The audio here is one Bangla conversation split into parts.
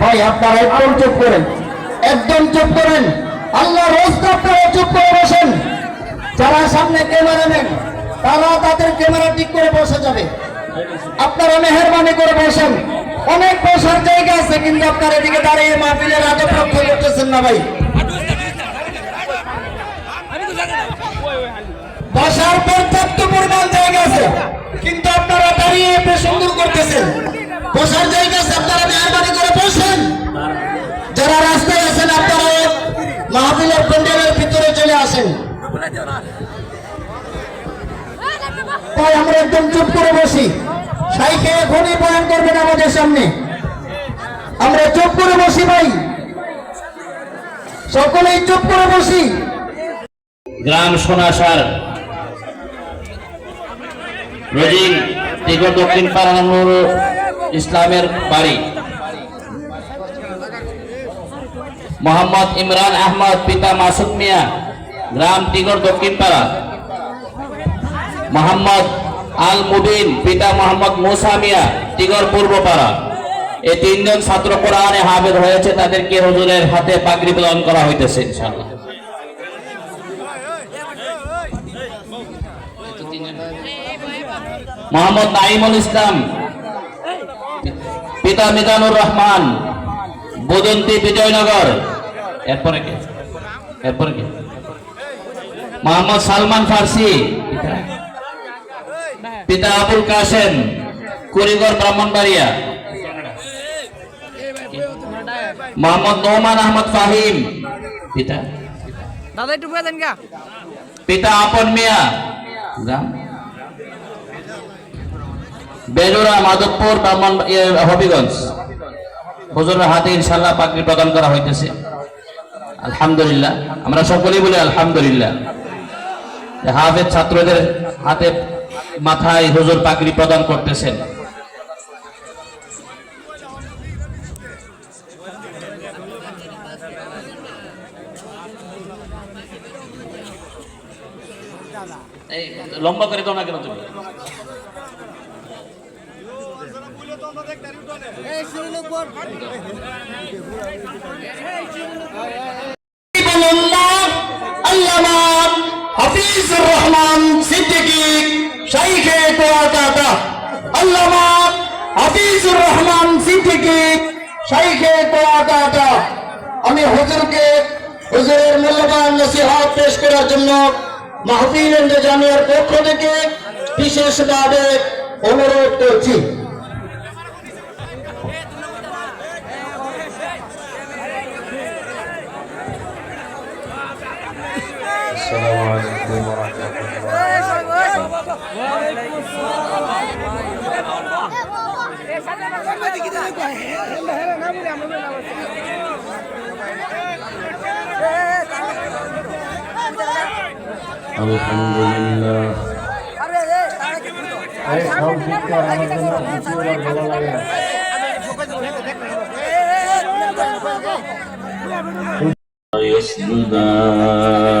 ভাই আপনারা একদম চুপ করেন। একদম চুপ করেন। আল্লাহ চুপ করে বসেন। যারা সামনে ক্যামেরা নেন, তারা তাদের ক্যামেরা ঠিক করে বসে যাবে। আপনারা মেহরবানি করে বসেন। অনেক বসার জায়গা আছে, কিন্তু আপনার এদিকে দাঁড়িয়ে মাহফিলের আগে রক্ষা করতেছেন না ভাই। বসার পর্যাপ্ত পরিমাণ জায়গা আছে, কিন্তু আপনারা দাঁড়িয়ে সুন্দর করতেছেন। বসার জায়গা আছে, আপনারা মেহরবানি করে বসেন। যারা রাস্তায় আছেন আপনারা মাহফিলের প্যান্ডেলের ভিতরে চলে আসেন। তাই আমরা একদম চুপ করে বসি। সাইকে এখনই বয়ান করবেন আমাদের সামনে। আমরা চুপ করে বসি ভাই। সকলেই চুপ করে বসি। গ্রাম সোনাসার রোজিং তিগর দক্ষিণ পাড়া নুর ইসলামের বাড়ি। মোহাম্মদ ইমরান আহমদ, পিতা মাসুদ মিয়া, গ্রাম টিগর, দক্ষিণ পাড়া। মোহাম্মদ আল মুবিন পিতা মোহাম্মদ মুসা মিয়া তিগর পূর্ব পাড়া। এই তিনজন ছাত্র কোরআনে হাফেজ হয়েছে, তাদেরকে হুজুরের হাতে পাগড়ি প্রদান করা হইতেছে মোহাম্মদ নাইমুল ইসলাম, পিতা মিজানুর রহমান বদন্তি বিজয়নগর। এরপরে কে? এরপরে কে? মোহাম্মদ সালমান ফার্সি। পিতা আবুল কাসেম কুড়িগড় ব্রাহ্মণবাড়িয়া। মোহাম্মদ নোমান আহমদ ফাহিম। পিতা? দাদা একটু বুঝে দেন গা। পিতা আপন মিয়া। গ্রাম বেজোরা মাধবপুর ব্রাহ্মণ হবিগঞ্জ। হুজুরের হাতে ইনশাল্লাহ পাগড়ি প্রদান করা হইতেছে। আলহামদুলিল্লাহ। আমরা সকলেই বলি আলহামদুলিল্লাহ। হাফেজ ছাত্রদের হাতে মাথায় হুজুর পাগড়ি প্রদান করতেছেন। লম্বা করে দাও না কেন তুমি হাবিবুল্লাহ আল্লামা হাফিজুর রহমান সিদ্দিকী আমি হুজুরকে হুজুরের মূল্যবান নসিহত পেশ করার জন্য মাহফিল জামিয়ার পক্ষ থেকে বিশেষভাবে অনুরোধ করছি। الله الحمد لله এই সব দিকটা আমার জন্য কিছু ওরা ভালো লাগে না। يسجدان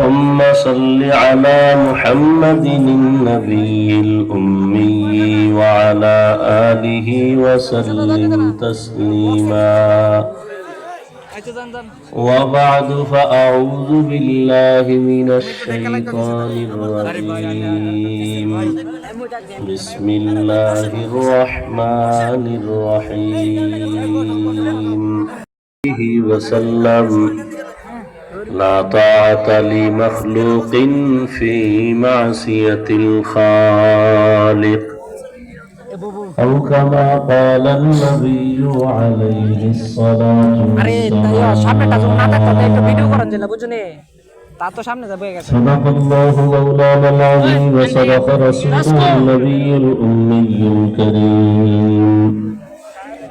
اللهم صل على محمد النبي الأمي وعلى آله وسلم تسليما. وبعد فأعوذ بالله من الشيطان الرجيم. بسم الله الرحمن الرحيم. وسلم. لا طاعة لمخلوق في معصية الخالق أو كما قال النبي عليه الصلاة والسلام صدق الله مولانا العظيم وصدق رسوله النبي الأمي الكريم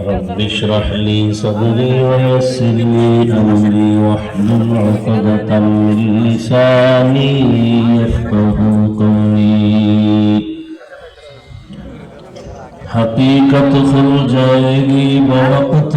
رب اشرح لي صدري ويسر لي أمري واحلل عقدة من لساني يفقه قولي. حقیقت کھل جائے گی بوقت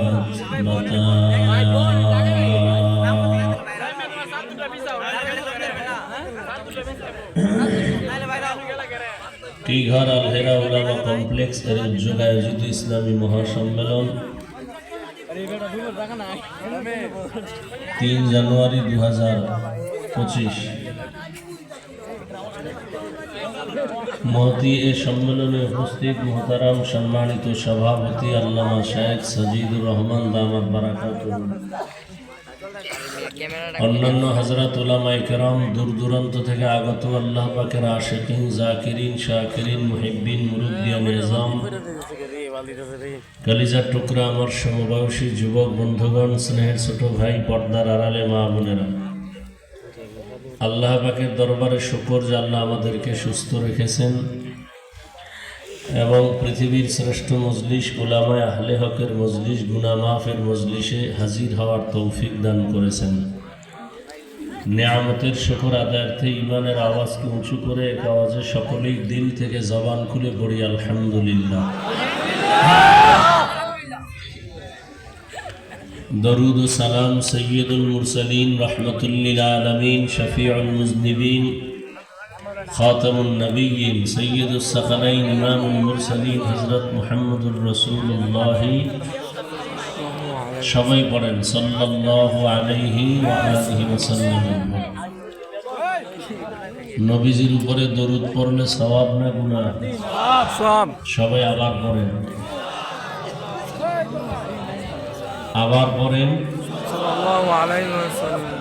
টিঘর আলহেরা ওলামা কমপ্লেক্স এর উদ্যোগে আয়োজিত ইসলামী মহাসম্মেলন। তিন জানুয়ারি দু হাজার পঁচিশ। মহতি এ সম্মেলনে উপস্থিত মহতারাম সম্মানিত সভাপতি আল্লামা শেখ সজিদুর রহমান দামাত বারাকাত অন্যান্য হজরত ইকরাম দূর দূরান্ত থেকে আগত আল্লাহ পাকের আশেকিন, জাকিরিন, শাকিরিন, মুহিব্বিন মুরুব্বিয়ান নিজাম কালিজার টুকরা আমার সমবয়সী যুবক, বন্ধুগণ, স্নেহের ছোট ভাই, পর্দার আড়ালে মা বোনেরা। আল্লাহ পাকের দরবারে শুকর যে আল্লাহ আমাদেরকে সুস্থ রেখেছেন। এবং পৃথিবীর শ্রেষ্ঠ মজলিস ওলামায় আহলে হকের মজলিস গুনা মাফের মজলিসে হাজির হওয়ার তৌফিক দান করেছেন। নেয়ামতের শকর আদায়ার্থে ইমানের আওয়াজকে উঁচু করে এক আওয়াজে সকলেই দিল থেকে জবান খুলে পড়ি, আলহামদুলিল্লাহ। দরুদ সালাম সৈয়দুল মুরসালিন রহমতুল্লিল আলমিন, শফিউল মুজনিবিন خاتم النبيين سيد الثقلين إمام المرسلين حضرت محمد رسول الله সবাই পড়েন সাল্লাল্লাহু আলাইহি ওয়া আলিহি ওয়াসাল্লাম নবীজির উপরে দরুদ পড়লে সওয়াব না গুনাহ সব সবাই আবার পড়েন আবার পড়েন সাল্লাল্লাহু আলাইহি ওয়াসাল্লাম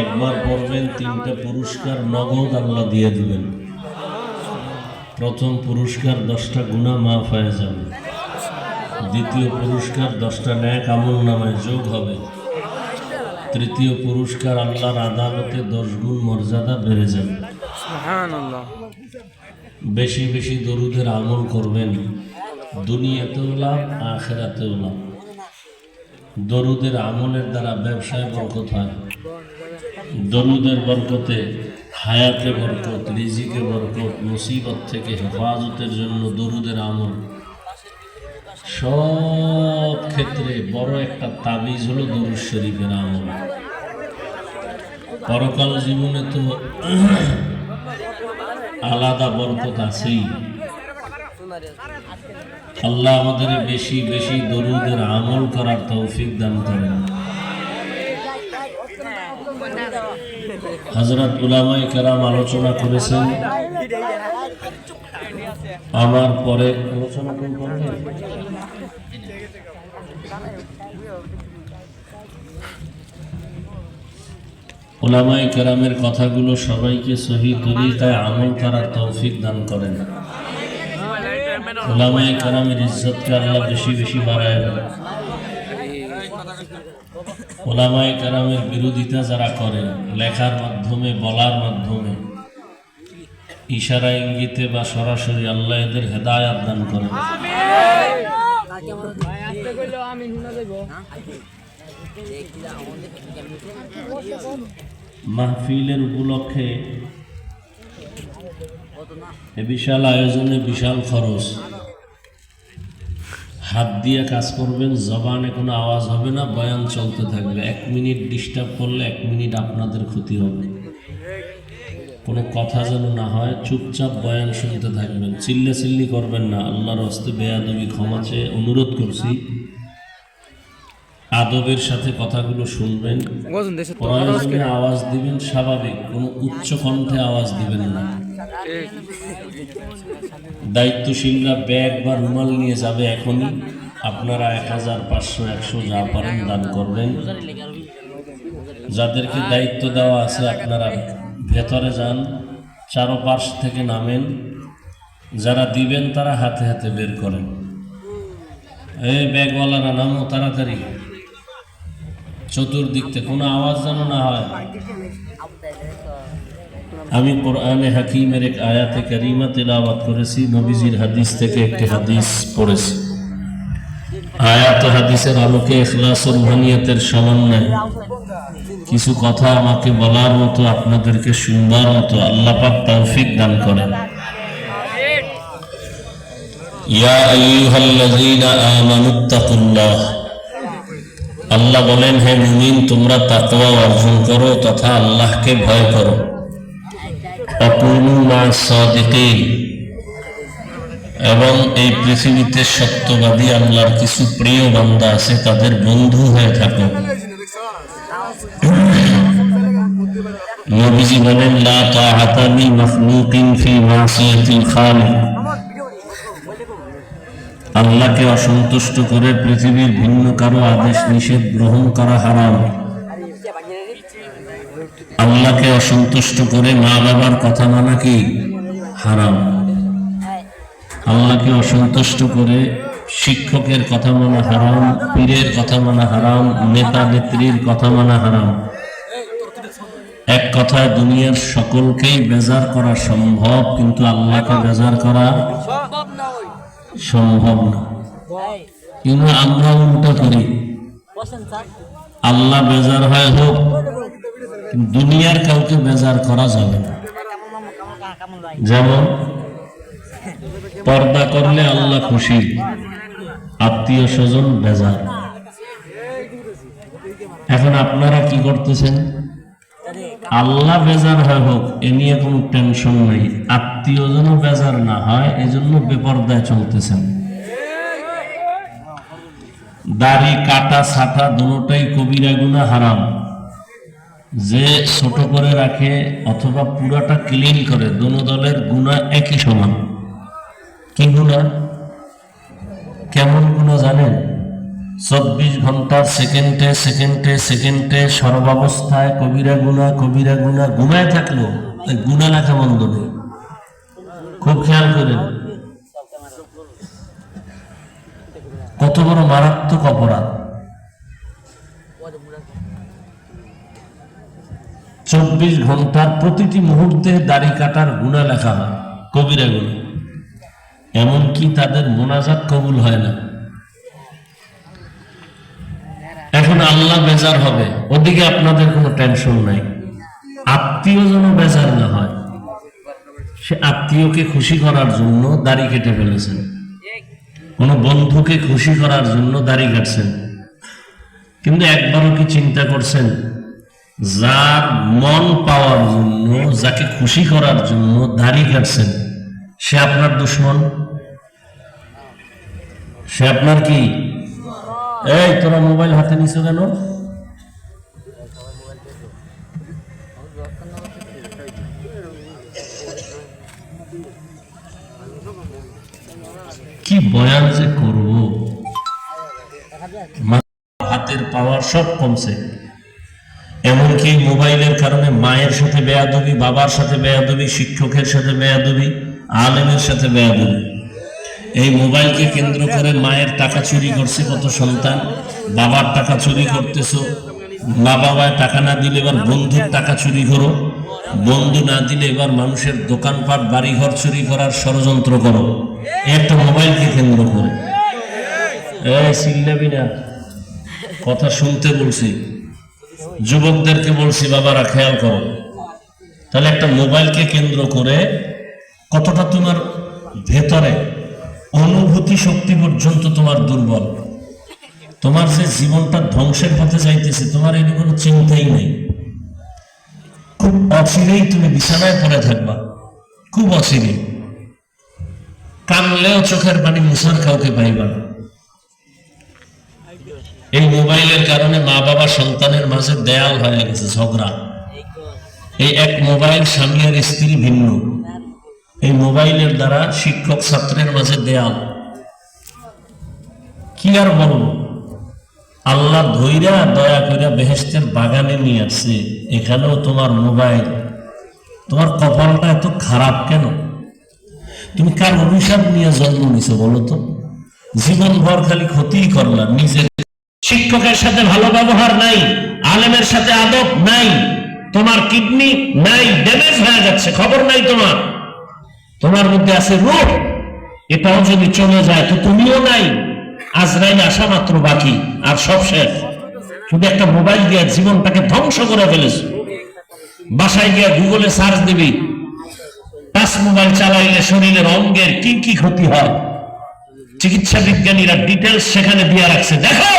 একবার পড়বেন তিনটা পুরস্কার নগদ আল্লাহ দিয়ে দিবেন। প্রথম পুরস্কার দশটা গুণা মাফ হয়ে যাবে। দ্বিতীয় পুরস্কার দশটা ন্যাক আমল নামায় যোগ হবে। তৃতীয় পুরস্কার আল্লাহর আদালতে দশ গুণ মর্যাদা বেড়ে যাবে। বেশি বেশি দরুদের আমল করবেন দুনিয়াতেও লাভ আখেরাতেও লাভ। দরুদের আমলের দ্বারা ব্যবসায় বরকত হয়। দরুদের বরকতে, হায়াতে বরকত, রিজিকে বরকত মুসিবত থেকে হেফাজতের জন্য দরুদের আমল। সব ক্ষেত্রে বড় একটা তাবিজ হলো দরুদ শরীফের আমল। পরকাল জীবনে তো আলাদা বরকত আছেই। আল্লাহ আমাদের বেশি বেশি দরুদের আমল করার তৌফিক দান করেন। হজরত উলামাই কেরাম আলোচনা করেছেন। আমার পরে আলোচনা কোন ওলামাই কেরামের কথাগুলো সবাইকে সহি তরিকায় আমল করার তৌফিক দান করেন। ওলামাই কেরামের ইজ্জতকে আল্লাহ বেশি বেশি বাড়ায় দেন কারামের বিরোধিতা যারা করেন লেখার মাধ্যমে, বলার মাধ্যমে, ইশারা ইঙ্গিতে বা সরাসরি আল্লাহ এদের হেদায়াত দান করেন মাহফিলের উপলক্ষে বিশাল আয়োজনে বিশাল খরচ। হাত দিয়ে কাজ করবেন জবানে কোনো আওয়াজ হবে না বয়ান চলতে থাকবে। এক মিনিট ডিস্টার্ব করলে এক মিনিট আপনাদের ক্ষতি হবে। কোনো কথা যেন না হয় চুপচাপ বয়ান শুনতে থাকবেন। চিল্লে চিল্লি করবেন না আল্লাহর হস্তে বেয়াদবি ক্ষমা চেয়ে অনুরোধ করছি। আদবের সাথে কথাগুলো শুনবেন। প্রয়োজনে আওয়াজ দিবেন স্বাভাবিক। কোনো উচ্চ কণ্ঠে আওয়াজ দিবেন না। দায়িত্বশীলরা ব্যাগ বা রুমাল নিয়ে যাবে এখনই। আপনারা এক হাজার পাঁচশো, একশো যা পারেন দান করবেন। যাদেরকে দায়িত্ব দেওয়া আছে, আপনারা ভেতরে যান, চারোপাশ থেকে নামেন। যারা দিবেন, তারা হাতে হাতে বের করেন। এই ব্যাগওয়ালারা, নামো তাড়াতাড়ি। চতুর্দিক থেকে কোনো আওয়াজ যেন না হয়। আমি কোরআনে হাকিমের এক আয়াতে কারিমা তেলাওয়াত করেছি, নবীজির হাদিস থেকে একটি হাদিস পড়েছি। আয়াত হাদিসের আলোকে ইখলাসুল মানিয়াতের সমন্বয়। কিছু কথা আমাকে বলার মতো, আপনাদেরকে শুনবার মতো আল্লাহ পাক তৌফিক দান করেন। ইয়া আল্লাহ বলেন, হে মুমিন, তোমরা তাকওয়া অর্জন করো তথা আল্লাহকে ভয় করো। সাদিকিন এবং এই পৃথিবীতে সত্যবাদী আল্লাহর কিছু প্রিয় বান্দা আছে, তাদের বন্ধু হয়ে থাকো। নবীজি বলেন, লা তাআতা লি মাখলুকিন ফি মাসিয়াতিল খালিক। আল্লাহকে অসন্তুষ্ট করে পৃথিবীর ভিন্ন কারও আদেশ নিষেধ গ্রহণ করা হারাম। আল্লাহকে অসন্তুষ্ট করে মা বাবার কথা মানা কি? হারাম। আল্লাহকে অসন্তুষ্ট করে শিক্ষকের কথা মানা হারাম, পীরের কথা মানা হারাম, নেতা নেত্রীর কথা মানা হারাম। এক কথায় দুনিয়ার সকলকেই বেজার করা সম্ভব, কিন্তু আল্লাহকে বেজার করা সম্ভব না। কিন্তু আমরা উল্টা করি। আল্লাহ বেজার হয় হোক দুনিয়ার কাউকে বেজার করা যাবে না। যেমন, পর্দা করলে আল্লাহ খুশি, আত্মীয় স্বজন বেজার। এখন আপনারা কি করতেছেন? আল্লাহ বেজার হয় হোক, এ নিয়ে কোনো টেনশন নেই। আত্মীয় যেন বেজার না হয়, এজন্য বেপর্দায় চলতেছেন। দাড়ি, কাটা ছাটা দুটোটাই কবিরা গুণা হারাম। যে ছোট করে রাখে অথবা পুরাটা ক্লিন করে, দোনো দলের গুণা একই সমান। কি গুণা? কেমন গুণা জানেন? চব্বিশ ঘণ্টার সেকেন্ডে সেকেন্ডে সেকেন্ডে সর্বাবস্থায় কবিরা গুণা কবিরা গুণা ঘুমায় থাকল গুণা লেখা বন্ধ নেই। খুব খেয়াল করেন। কত বড় মারাত্মক অপরাধ। চব্বিশ ঘণ্টার প্রতিটি মুহূর্তে দাড়ি কাটার গুণা লেখা হয়, কবিরা গুণা। এমনকি তাদের মোনাজাত কবুল হয় না। এখন আল্লাহ বেজার হবে, ওদিকে আপনাদের কোনো টেনশন নাই। আত্মীয় যেন বেজার না হয়, সে আত্মীয়কে খুশি করার জন্য দাড়ি কেটে ফেলেছেন। কোনো বন্ধুকে খুশি করার জন্য দাড়ি কাটছেন। কিন্তু একবারও কি চিন্তা করছেন যার মন পাওয়ার জন্য, যাকে খুশি করার জন্য দাড়ি কাটছেন সে আপনার দুশ্মন? সে আপনার কি? এই, তোরা মোবাইল হাতে নিছ কেন? কি বয়ান যে করব? হাতের পাওয়ার সব কমছে। এমনকি মোবাইলের কারণে মায়ের সাথে বেয়াদবি, বাবার সাথে বেয়াদবি, শিক্ষকের সাথে বেয়াদবি, আলেমের সাথে বেয়াদবি। এই মোবাইলকে কেন্দ্র করে মায়ের টাকা চুরি করছে কত সন্তান, বাবার টাকা চুরি করতেছো, মা বাবায় টাকা না দিলে এবার বন্ধুর টাকা চুরি করো, বন্ধু না দিলে এবার মানুষের দোকানপাট, বাড়িঘর চুরি করার ষড়যন্ত্র করো। একটা মোবাইলকে কেন্দ্র করে। না। কথা শুনতে বলছি। যুবকদেরকে বলছি, বাবারা, খেয়াল করো। তাহলে একটা মোবাইলকে কেন্দ্র করে কতটা তোমার ভেতরে অনুভূতি শক্তি পর্যন্ত তোমার দুর্বল? তোমার যে জীবনটা ধ্বংসের পথে যাইতেছে, তোমার এই কোনো চিন্তাই নেই। খুব অচিরেই তুমি বিছানায় পড়ে থাকবা। খুব অচিরেই। কানলেও চোখের পানি মুসার কাউকে পাইবা না। এই মোবাইলের কারণে মা বাবা সন্তানের মাঝে দেয়াল হয়ে গেছে, ঝগড়া। এই এক মোবাইল স্বামী আর স্ত্রী ভিন্ন। এই মোবাইলের দ্বারা শিক্ষক ছাত্রের মাঝে দেয়াল। কি আর বলব? আল্লাহ ধৈরা দয়া করে বেহেস্তের বাগানে নিয়ে আসছে। এখানেও তোমার মোবাইল। তোমার কপালটা এত খারাপ কেন? তুমি কার অভিশাপ নিয়ে জন্ম নিছো বলো তো? জীবন ভর খালি ক্ষতিই করলাম নিজের শিক্ষকের সাথে ভালো ব্যবহার নাই, আলেমের সাথে আদব নাই, তোমার কিডনি নাই ড্যামেজ হয়ে যাচ্ছে, খবর নাই তোমার। তোমার মধ্যে আছে রোগ এটাও যদি চলে যায় তো তুমিও নাই আজ আজরাইল আসা মাত্র বাকি, আর সব শেষ। শুধু একটা মোবাইল দিয়ে জীবনটাকে ধ্বংস করে ফেলেছ। বাসায় গিয়ে গুগলে সার্চ দিবি, টাচ মোবাইল চালাইলে শরীরের অঙ্গের কি কি ক্ষতি হয়। চিকিৎসা বিজ্ঞানীরা ডিটেলস সেখানে দিয়ে রাখছে। দেখো!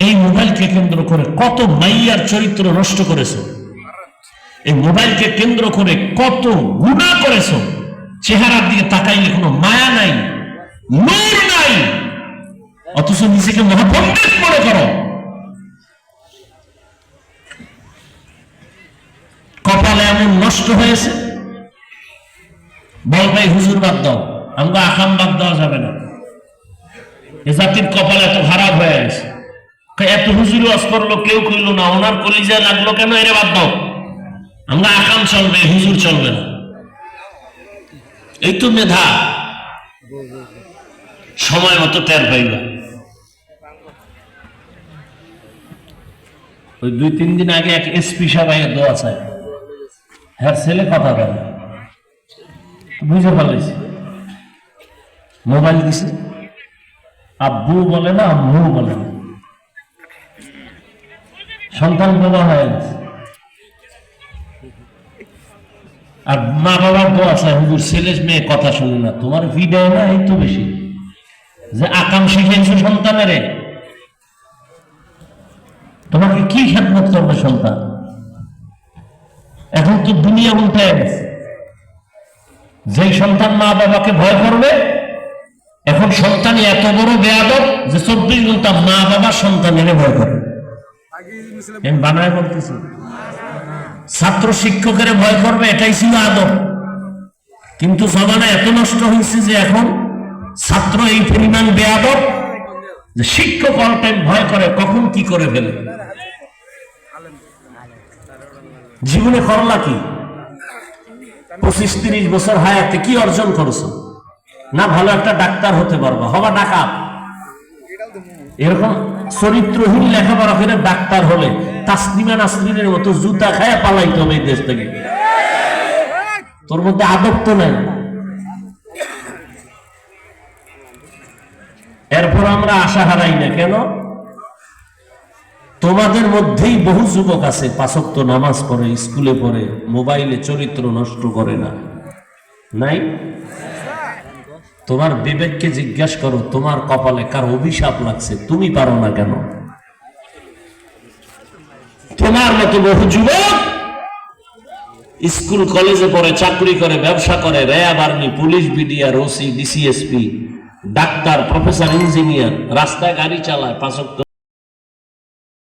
এই মোবাইলকে কেন্দ্র করে কত মাইয়ার চরিত্র নষ্ট করেছ? এই মোবাইলকে কেন্দ্র করে কত গুণা করেছ? চেহারার দিকে তাকাইলে কোনো মায়া নাই, নূর নাই। অথচ নিজেকে মহাপণ্ডিত মনে করো। কপালে এমন নষ্ট হয়েছে? বল ভাই, হুজুর বাদ দাও। আমরা আকাম বাদ দেওয়া যাবে না। এ জাতির কপাল এত খারাপ হয়ে গেছে। এত হুজুর ওয়াজ করল, কেউ কইলো না, ওনার কলিজা লাগল কেন? এরে বাদ দাও। আমরা আকাম চলবে, হুজুর চলবে না। এই তো মেধা। সময় মতো টের পাইবা। ওই দুই, তিন দিন আগে এক এসপি সাহেব দোয়া চায়। হ্যাঁ ছেলে কথা বলে। বুঝে ফেলেছি। মোবাইল দিছে। আব্বু বলে না আম্মু বলে না। সন্তান বাবা হয়ে গেছে। আর মা বাবার তো আছে হুজুর ছেলে মেয়ে কথা শুনে না, তোমার ভিডিও না এই তো বেশি। যে আকাম শিখেছো সন্তানের। তোমাকে কি খেদমত করবে সন্তান? এখন তো দুনিয়া উল্টে গেছে। যেই সন্তান মা বাবাকে ভয় করবে, এখন সন্তান এত বড় বেয়াদব যে চব্বিশ ঘণ্টা মা বাবা সন্তানের ভয় করে। আমি বানায় বলতেছি। ছাত্র শিক্ষকের ভয় করবে, এটাই ছিল আদব। কিন্তু জমানা এত নষ্ট হয়েছে যে এখন ছাত্র এই পরিমাণ বেয়াদব যে শিক্ষক অল টাইম ভয় করে, কখন কি করে ফেলে? জীবনে করলা কি? পঁচিশ তিরিশ বছর হায়াতে কি অর্জন করছ? না ভালো একটা ডাক্তার হতে পারব, হবা ডাকাত। এরকম চরিত্রহীন লেখাপড়া করে ডাক্তার হলে তাসলিমা নাসরিনের মতো জুতা খায় পালাইতে হবে দেশ থেকে। তোর মধ্যে আদব তো নাই। এরপর আমরা আশা হারাই না, কেন? তোমাদের মধ্যেই বহু যুবক আছে পাঁচক্ত নামাজ পড়ে, স্কুলে পড়ে, মোবাইলে চরিত্র নষ্ট করে না। নাই? তোমার বিবেককে জিজ্ঞাসা করো, তোমার কপালে কার অভিশাপ লাগছে, তুমি পারো না কেন? তোমার মতো বহু যুবক স্কুল, কলেজে পড়ে, চাকরি করে, ব্যবসা করে, RAB army, police, BDR, OC, DCSP, doctor, professor, engineer, রাস্তায় গাড়ি চালায় পাঁচক্ত